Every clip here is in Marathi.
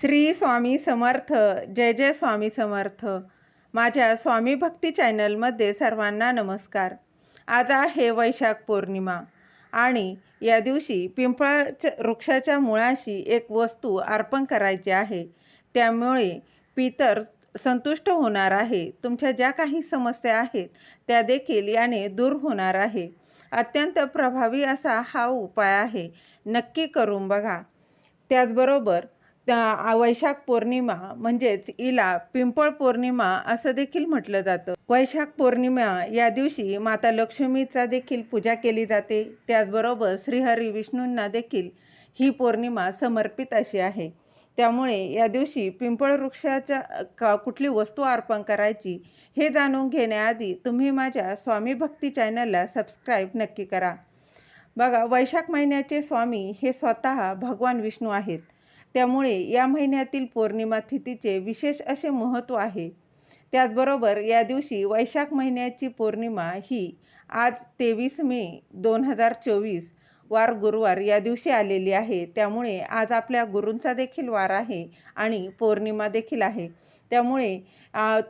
श्री स्वामी समर्थ जय जय स्वामी समर्थ. माझ्या स्वामी भक्ती चॅनलमध्ये सर्वांना नमस्कार. आज आहे वैशाख पौर्णिमा आणि या दिवशी पिंपळाच्या वृक्षाच्या मुळाशी एक वस्तू अर्पण करायची आहे. त्यामुळे पितर संतुष्ट होणार आहे. तुमच्या ज्या काही समस्या आहेत त्या देखील याने दूर होणार आहे. अत्यंत प्रभावी असा हा उपाय आहे. नक्की करून बघा. त्याचबरोबर वैशाख पौर्णिमा म्हणजेच हिला पिंपळ पौर्णिमा असं देखील म्हटलं जातं. वैशाख पौर्णिमा या दिवशी माता लक्ष्मीचा देखील पूजा केली जाते. त्याचबरोबर श्रीहरी विष्णूंना देखील ही पौर्णिमा समर्पित अशी आहे. त्यामुळे या दिवशी पिंपळ वृक्षाच्या का कुठली वस्तू अर्पण करायची हे जाणून घेण्याआधी तुम्ही माझ्या स्वामी भक्ती चॅनलला सबस्क्राईब नक्की करा. बघा वैशाख महिन्याचे स्वामी हे स्वतः भगवान विष्णू आहेत. त्यामुळे या महिन्यातील पौर्णिमा तिथीचे विशेष असे महत्त्व आहे. त्याचबरोबर या दिवशी वैशाख महिन्याची पौर्णिमा ही आज तेवीस मे दोन हजार चोवीस वार गुरुवार या दिवशी आलेली आहे. त्यामुळे आज आपल्या गुरूंचा देखील वार आहे आणि पौर्णिमा देखील आहे. त्यामुळे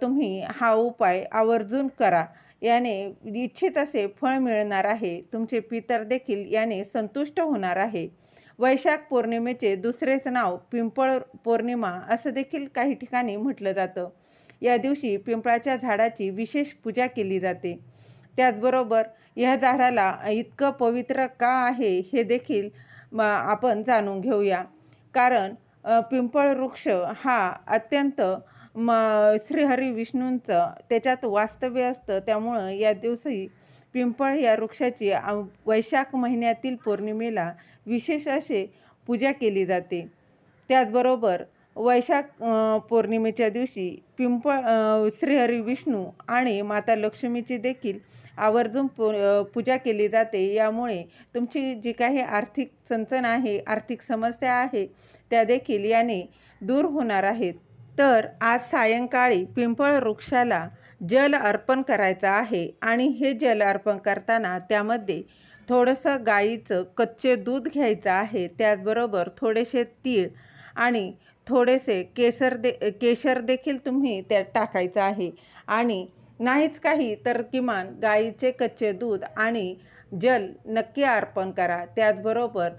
तुम्ही हा उपाय आवर्जून करा. याने इच्छित असे फळ मिळणार आहे. तुमचे पितर देखील याने संतुष्ट होणार आहे. वैशाख पौर्णिमेचे दुसरेच नाव पिंपळ पौर्णिमा असं देखील काही ठिकाणी म्हटलं जातं. या दिवशी पिंपळाच्या झाडाची विशेष पूजा केली जाते. त्याचबरोबर या झाडाला इतकं पवित्र का आहे हे देखील म आपण जाणून घेऊया. कारण पिंपळ वृक्ष हा अत्यंत म श्रीहरी विष्णूंचं त्याच्यात वास्तव्य असतं. त्यामुळं या दिवशी पिंपळ या वृक्षाची वैशाख महिन्यातील पौर्णिमेला विशेष असे पूजा केली जाते. त्याचबरोबर वैशाख पौर्णिमेच्या दिवशी पिंपळ श्रीहरी विष्णू आणि माता लक्ष्मीची देखील आवर्जून पू पूजा केली जाते. यामुळे तुमची जी काही आर्थिक चणचण आहे आर्थिक समस्या आहे त्या देखील याने दूर होणार आहेत. तर आज सायंकाळी पिंपळ वृक्षाला जल अर्पण करायचं आहे आणि हे जल अर्पण करताना त्यामध्ये थोडंसं गाईचं कच्चे दूध घ्यायचं आहे त्याचबरोबर थोडेसे तीळ आणि थोडेसे केसर दे केशर देखील तुम्ही त्यात टाकायचं आहे. आणि नाहीच काही तर किमान गाईचे कच्चे दूध आणि जल नक्की अर्पण करा. त्याचबरोबर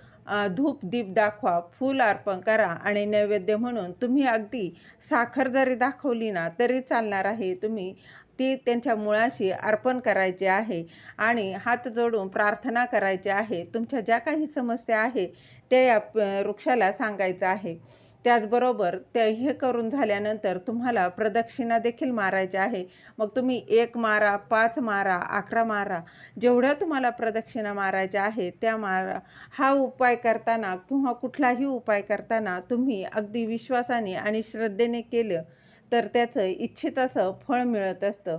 धूप दीप दाखवा फूल अर्पण करा आणि नैवेद्य म्हणून तुम्ही अगदी साखर जरी दाखवली ना तरी चालणार आहे. तुम्ही ती त्यांच्या मुळाशी अर्पण करायची आहे आणि हात जोडून प्रार्थना करायची आहे. तुमच्या ज्या काही समस्या आहे त्या या वृक्षाला सांगायचं आहे. त्याचबरोबर ते हे करून झाल्यानंतर तुम्हाला प्रदक्षिणा देखील मारायची आहे. मग तुम्ही एक मारा पाच मारा अकरा मारा जेवढ्या तुम्हाला प्रदक्षिणा मारायच्या आहे त्या मारा. हा उपाय करताना किंवा कुठलाही उपाय करताना तुम्ही अगदी विश्वासाने आणि श्रद्धेने केलं तर त्याचं इच्छित असं फळ मिळत असतं.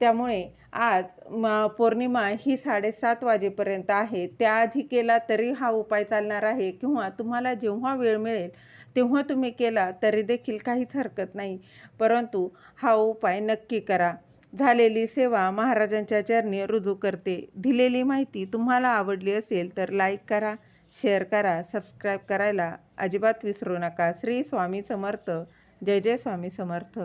त्यामुळे आज म पौर्णिमा ही साडेसात वाजेपर्यंत आहे. त्याआधी केला तरी हा उपाय चालणार आहे किंवा तुम्हाला जेव्हा वेळ मिळेल तेव्हा तुम्ही केला तरी देखील काहीच हरकत नाही. परंतु हा उपाय नक्की करा. झालेली सेवा महाराजांच्या चरणी रुजू करते. दिलेली माहिती तुम्हाला आवडली असेल तर लाईक करा शेअर करा सबस्क्राईब करायला अजिबात विसरू नका. श्री स्वामी समर्थ. जय जय स्वामी समर्थ.